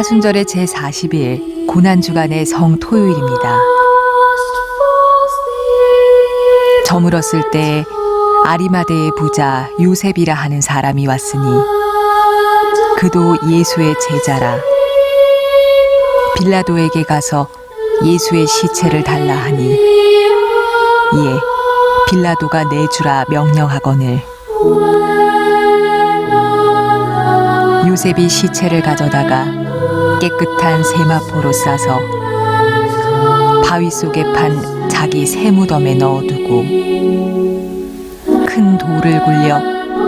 사순절의 제40일 고난주간의 성토요일입니다. 저물었을 때 아리마대의 부자 요셉이라 하는 사람이 왔으니 그도 예수의 제자라 빌라도에게 가서 예수의 시체를 달라 하니 이에 빌라도가 내주라 명령하거늘 요셉이 시체를 가져다가 깨끗한 세마포로 싸서 바위 속에 판 자기 새 무덤에 넣어두고 큰 돌을 굴려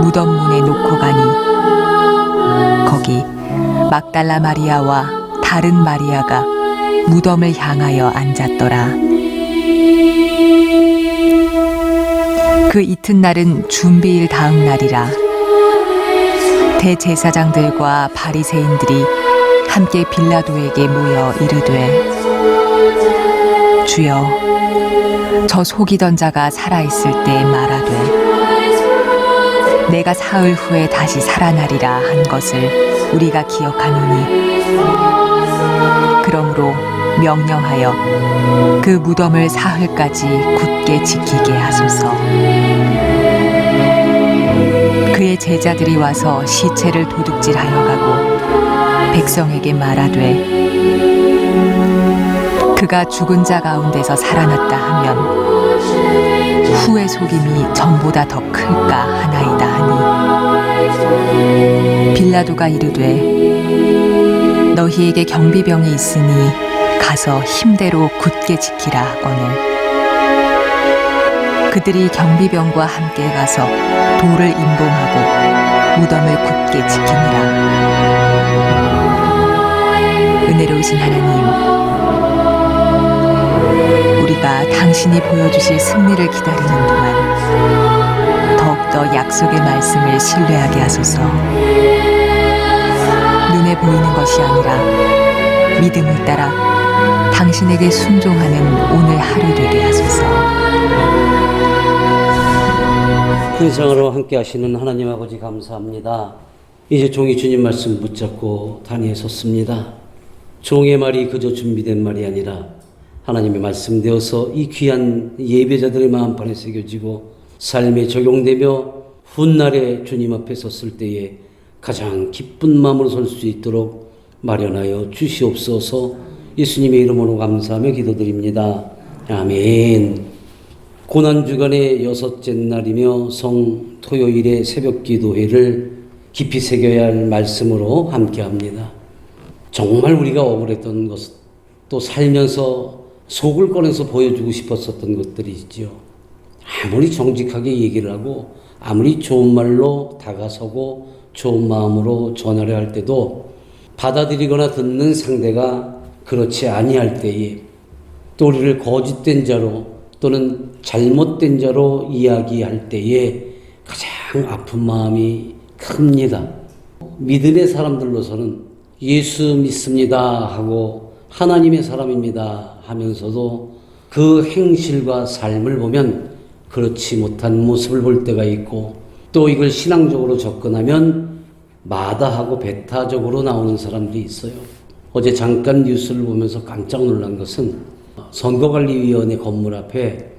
무덤 문에 놓고 가니 거기 막달라 마리아와 다른 마리아가 무덤을 향하여 앉았더라. 그 이튿날은 준비일 다음 날이라 대제사장들과 바리새인들이 함께 빌라도에게 모여 이르되 주여 저 속이던 자가 살아 있을 때 말하되 내가 사흘 후에 다시 살아나리라 한 것을 우리가 기억하노니 그러므로 명령하여 그 무덤을 사흘까지 굳게 지키게 하소서. 그의 제자들이 와서 시체를 도둑질하여 가고 백성에게 말하되 그가 죽은 자 가운데서 살아났다 하면 후의 속임이 전보다 더 클까 하나이다 하니 빌라도가 이르되 너희에게 경비병이 있으니 가서 힘대로 굳게 지키라 하거늘. 그들이 경비병과 함께 가서 돌을 임봉하고 무덤을 굳게 지키니라 은혜로우신 하나님 우리가 당신이 보여주실 승리를 기다리는 동안 더욱더 약속의 말씀을 신뢰하게 하소서 눈에 보이는 것이 아니라 믿음을 따라 당신에게 순종하는 오늘 하루 되게 하소서 큰성으로 함께 하시는 하나님 아버지 감사합니다. 이제 종이 주님 말씀 붙잡고 단위에 섰습니다. 종의 말이 그저 준비된 말이 아니라 하나님의 말씀되어서 이 귀한 예배자들의 마음판에 새겨지고 삶에 적용되며 훗날에 주님 앞에 섰을 때에 가장 기쁜 마음으로 설 수 있도록 마련하여 주시옵소서 예수님의 이름으로 감사하며 기도드립니다. 아멘. 고난주간의 여섯째 날이며 성 토요일의 새벽 기도회를 깊이 새겨야 할 말씀으로 함께 합니다. 정말 우리가 억울했던 것, 또 살면서 속을 꺼내서 보여주고 싶었었던 것들이 있죠. 아무리 정직하게 얘기를 하고, 아무리 좋은 말로 다가서고, 좋은 마음으로 전하려 할 때도 받아들이거나 듣는 상대가 그렇지 아니할 때에 또 우리를 거짓된 자로 또는 잘못된 자로 이야기할 때에 가장 아픈 마음이 큽니다. 믿음의 사람들로서는 예수 믿습니다 하고 하나님의 사람입니다 하면서도 그 행실과 삶을 보면 그렇지 못한 모습을 볼 때가 있고 또 이걸 신앙적으로 접근하면 마다하고 배타적으로 나오는 사람들이 있어요. 어제 잠깐 뉴스를 보면서 깜짝 놀란 것은 선거관리위원회 건물 앞에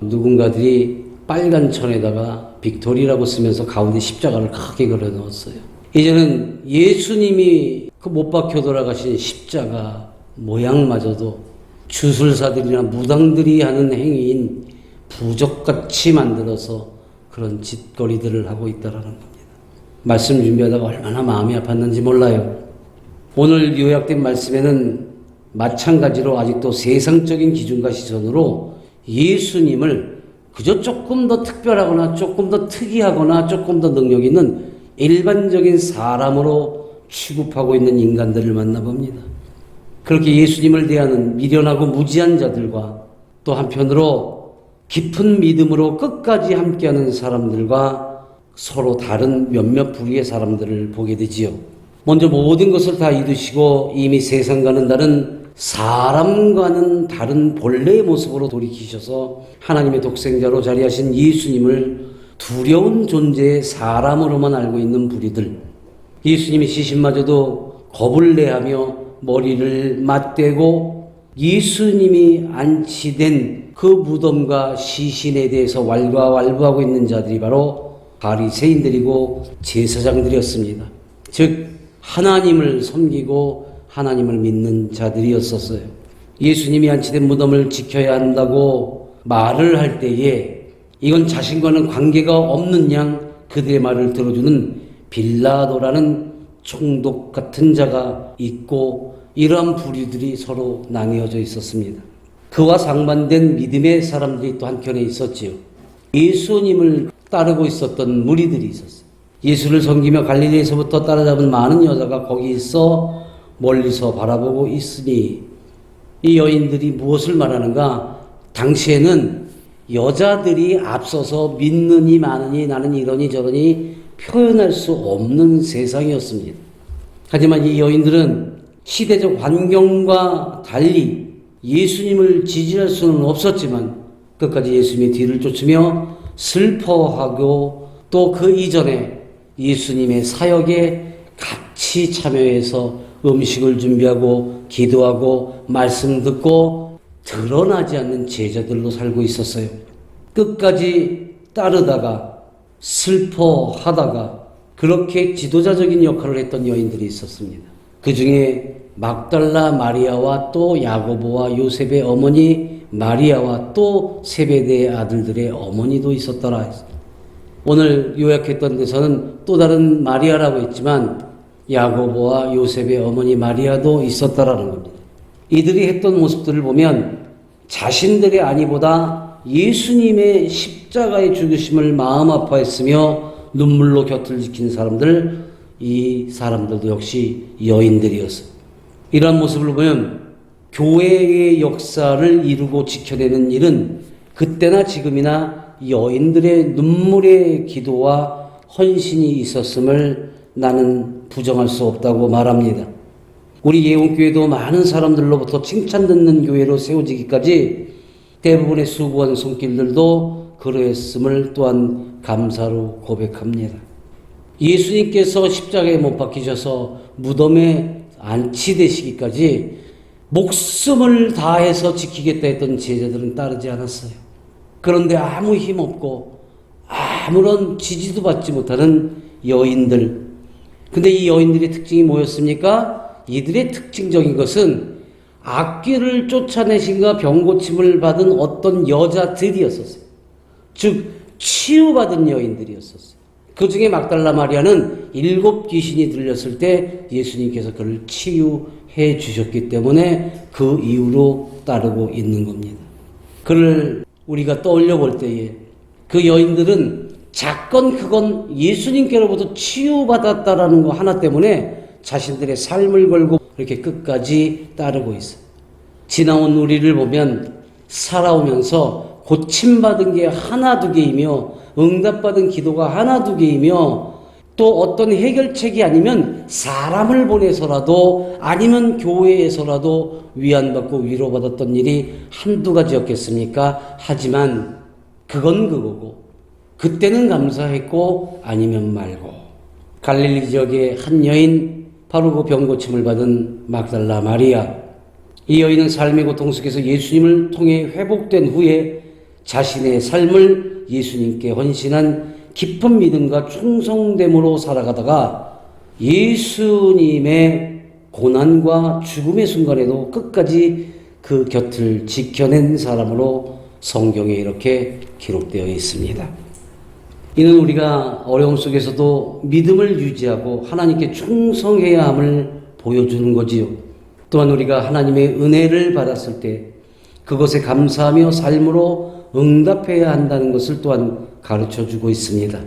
누군가들이 빨간 천에다가 빅토리라고 쓰면서 가운데 십자가를 크게 그려 넣었어요. 이제는 예수님이 그 못 박혀 돌아가신 십자가 모양마저도 주술사들이나 무당들이 하는 행위인 부적같이 만들어서 그런 짓거리들을 하고 있다라는 겁니다. 말씀 준비하다가 얼마나 마음이 아팠는지 몰라요. 오늘 요약된 말씀에는 마찬가지로 아직도 세상적인 기준과 시선으로 예수님을 그저 조금 더 특별하거나 조금 더 특이하거나 조금 더 능력 있는 일반적인 사람으로 취급하고 있는 인간들을 만나봅니다. 그렇게 예수님을 대하는 미련하고 무지한 자들과 또 한편으로 깊은 믿음으로 끝까지 함께하는 사람들과 서로 다른 몇몇 부류의 사람들을 보게 되지요. 먼저 모든 것을 다 이루시고 이미 세상과는 다른 사람과는 다른 본래의 모습으로 돌이키셔서 하나님의 독생자로 자리하신 예수님을 두려운 존재의 사람으로만 알고 있는 부리들. 예수님의 시신마저도 겁을 내하며 머리를 맞대고 예수님이 안치된 그 무덤과 시신에 대해서 왈가왈부하고 있는 자들이 바로 바리새인들이고 제사장들이었습니다. 즉 하나님을 섬기고 하나님을 믿는 자들이었었어요. 예수님이 안치된 무덤을 지켜야 한다고 말을 할 때에 이건 자신과는 관계가 없는 양 그들의 말을 들어주는 빌라도라는 총독 같은 자가 있고 이러한 부류들이 서로 나뉘어져 있었습니다. 그와 상반된 믿음의 사람들이 또 한켠에 있었지요. 예수님을 따르고 있었던 무리들이 있었어요. 예수를 섬기며 갈릴리에서부터 따라잡은 많은 여자가 거기 있어 멀리서 바라보고 있으니 이 여인들이 무엇을 말하는가? 당시에는 여자들이 앞서서 믿느니 마느니 나는 이러니 저러니 표현할 수 없는 세상이었습니다. 하지만 이 여인들은 시대적 환경과 달리 예수님을 지지할 수는 없었지만 끝까지 예수님의 뒤를 쫓으며 슬퍼하고 또 그 이전에 예수님의 사역에 같이 참여해서 음식을 준비하고 기도하고 말씀 듣고 드러나지 않는 제자들로 살고 있었어요. 끝까지 따르다가 슬퍼하다가 그렇게 지도자적인 역할을 했던 여인들이 있었습니다. 그 중에 막달라 마리아와 또 야고보와 요셉의 어머니 마리아와 또 세베대의 아들들의 어머니도 있었더라. 오늘 요약했던 데서는 또 다른 마리아라고 했지만 야고보와 요셉의 어머니 마리아도 있었다라는 겁니다. 이들이 했던 모습들을 보면 자신들의 아니보다 예수님의 십자가의 죽으심을 마음 아파했으며 눈물로 곁을 지킨 사람들, 이 사람들도 역시 여인들이었어요. 이러한 모습을 보면 교회의 역사를 이루고 지켜내는 일은 그때나 지금이나 여인들의 눈물의 기도와 헌신이 있었음을 나는 부정할 수 없다고 말합니다. 우리 예원교회도 많은 사람들로부터 칭찬 듣는 교회로 세워지기까지 대부분의 수고한 손길들도 그러했음을 또한 감사로 고백합니다. 예수님께서 십자가에 못 박히셔서 무덤에 안치되시기까지 목숨을 다해서 지키겠다 했던 제자들은 따르지 않았어요. 그런데 아무 힘 없고 아무런 지지도 받지 못하는 여인들. 근데 이 여인들의 특징이 뭐였습니까? 이들의 특징적인 것은 악귀를 쫓아내신가 병고침을 받은 어떤 여자들이었었어요. 즉, 치유받은 여인들이었었어요. 그 중에 막달라 마리아는 일곱 귀신이 들렸을 때 예수님께서 그를 치유해 주셨기 때문에 그 이후로 따르고 있는 겁니다. 그를 우리가 떠올려 볼 때에 그 여인들은 작건 크건 예수님께로부터 치유받았다라는 거 하나 때문에 자신들의 삶을 걸고 이렇게 끝까지 따르고 있어요. 지나온 우리를 보면 살아오면서 고침받은 게 하나 두 개이며 응답받은 기도가 하나 두 개이며 또 어떤 해결책이 아니면 사람을 보내서라도 아니면 교회에서라도 위안받고 위로받았던 일이 한두 가지였겠습니까? 하지만 그건 그거고 그때는 감사했고 아니면 말고 갈릴리 지역의 한 여인 바로 그 병고침을 받은 막달라 마리아 이 여인은 삶의 고통 속에서 예수님을 통해 회복된 후에 자신의 삶을 예수님께 헌신한 깊은 믿음과 충성됨으로 살아가다가 예수님의 고난과 죽음의 순간에도 끝까지 그 곁을 지켜낸 사람으로 성경에 이렇게 기록되어 있습니다. 이는 우리가 어려움 속에서도 믿음을 유지하고 하나님께 충성해야 함을 보여주는 거지요. 또한 우리가 하나님의 은혜를 받았을 때 그것에 감사하며 삶으로 응답해야 한다는 것을 또한 가르쳐 주고 있습니다.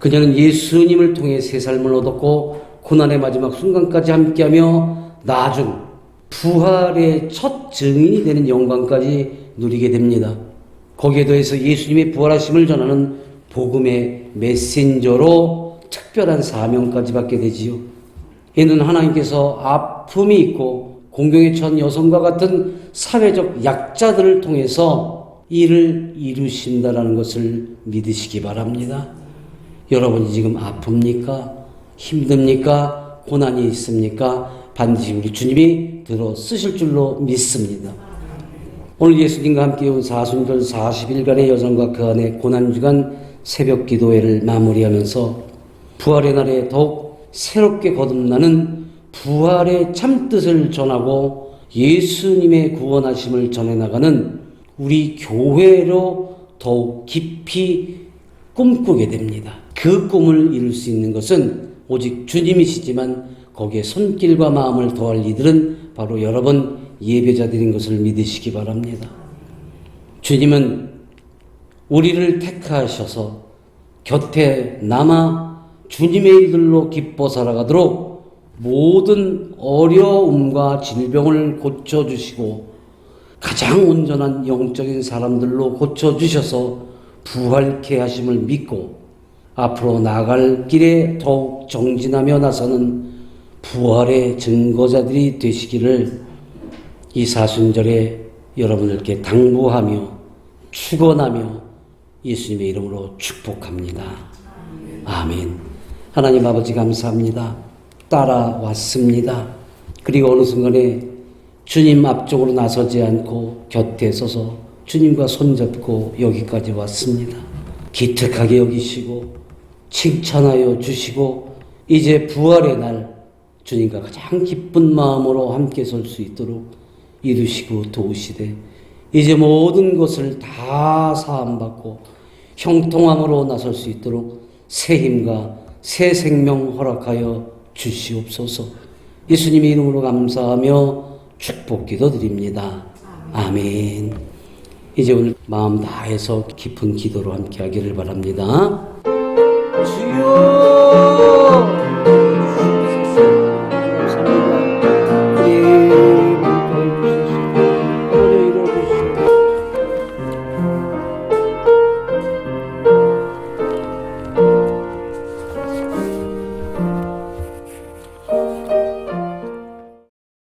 그녀는 예수님을 통해 새 삶을 얻었고 고난의 마지막 순간까지 함께하며 나중 부활의 첫 증인이 되는 영광까지 누리게 됩니다. 거기에 더해서 예수님의 부활하심을 전하는 복음의 메신저로 특별한 사명까지 받게 되지요. 이는 하나님께서 아픔이 있고 공경에 처한 여성과 같은 사회적 약자들을 통해서 일을 이루신다라는 것을 믿으시기 바랍니다. 여러분이 지금 아픕니까? 힘듭니까? 고난이 있습니까? 반드시 우리 주님이 들어 쓰실 줄로 믿습니다. 오늘 예수님과 함께 온 사순절 40일간의 여정과 그 안에 고난주간 새벽 기도회를 마무리하면서 부활의 날에 더욱 새롭게 거듭나는 부활의 참뜻을 전하고 예수님의 구원하심을 전해나가는 우리 교회로 더욱 깊이 꿈꾸게 됩니다. 그 꿈을 이룰 수 있는 것은 오직 주님이시지만 거기에 손길과 마음을 더할 이들은 바로 여러분 예배자들인 것을 믿으시기 바랍니다. 주님은 우리를 택하셔서 곁에 남아 주님의 일들로 기뻐 살아가도록 모든 어려움과 질병을 고쳐주시고 가장 온전한 영적인 사람들로 고쳐주셔서 부활케 하심을 믿고 앞으로 나아갈 길에 더욱 정진하며 나서는 부활의 증거자들이 되시기를 이 사순절에 여러분들께 당부하며 축원하며 예수님의 이름으로 축복합니다. 아멘. 하나님 아버지 감사합니다. 따라왔습니다. 그리고 어느 순간에 주님 앞쪽으로 나서지 않고 곁에 서서 주님과 손잡고 여기까지 왔습니다. 기특하게 여기시고 칭찬하여 주시고 이제 부활의 날 주님과 가장 기쁜 마음으로 함께 설 수 있도록 이루시고 도우시되 이제 모든 것을 다 사함받고 형통함으로 나설 수 있도록 새 힘과 새 생명 허락하여 주시옵소서 예수님의 이름으로 감사하며 축복 기도 드립니다. 아멘. 이제 오늘 마음 다해서 깊은 기도로 함께 하기를 바랍니다.